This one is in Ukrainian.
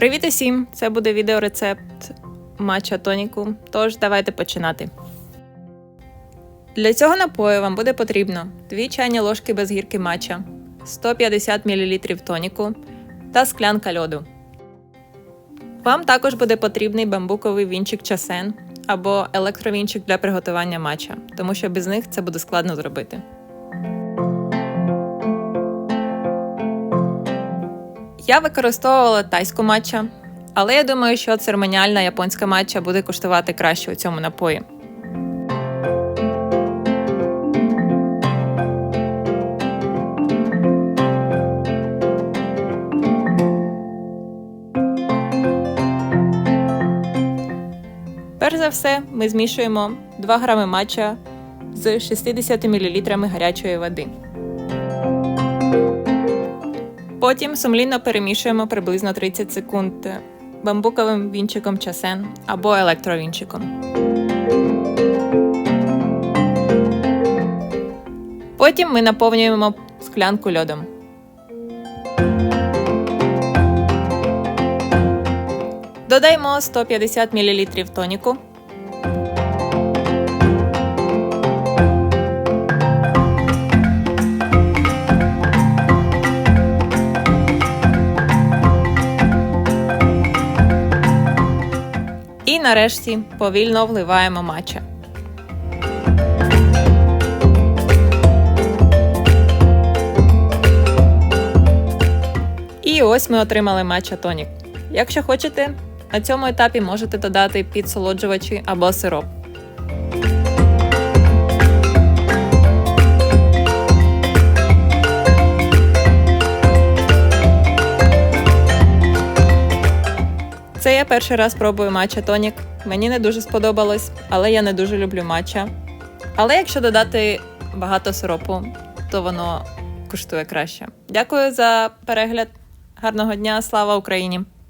Привіт усім! Це буде відеорецепт матча тоніку. Тож давайте починати. Для цього напою вам буде потрібно 2 чайні ложки без гірки матча, 150 мл тоніку та склянка льоду. Вам також буде потрібний бамбуковий вінчик часен або електровінчик для приготування матча, тому що без них це буде складно зробити. Я використовувала тайську матча, але я думаю, що церемоніальна японська матча буде коштувати краще у цьому напої. Перш за все, ми змішуємо 2 грами матча з 60 мл гарячої води. Потім сумлінно перемішуємо приблизно 30 секунд бамбуковим вінчиком часен або електровінчиком. Потім ми наповнюємо склянку льодом. Додаємо 150 мл тоніку. І нарешті повільно вливаємо матча. І ось ми отримали матча тонік. Якщо хочете, на цьому етапі можете додати підсолоджувачі або сироп. Я перший раз пробую матча тонік. Мені не дуже сподобалось, але я не дуже люблю матча. Але якщо додати багато сиропу, то воно коштує краще. Дякую за перегляд. Гарного дня, слава Україні!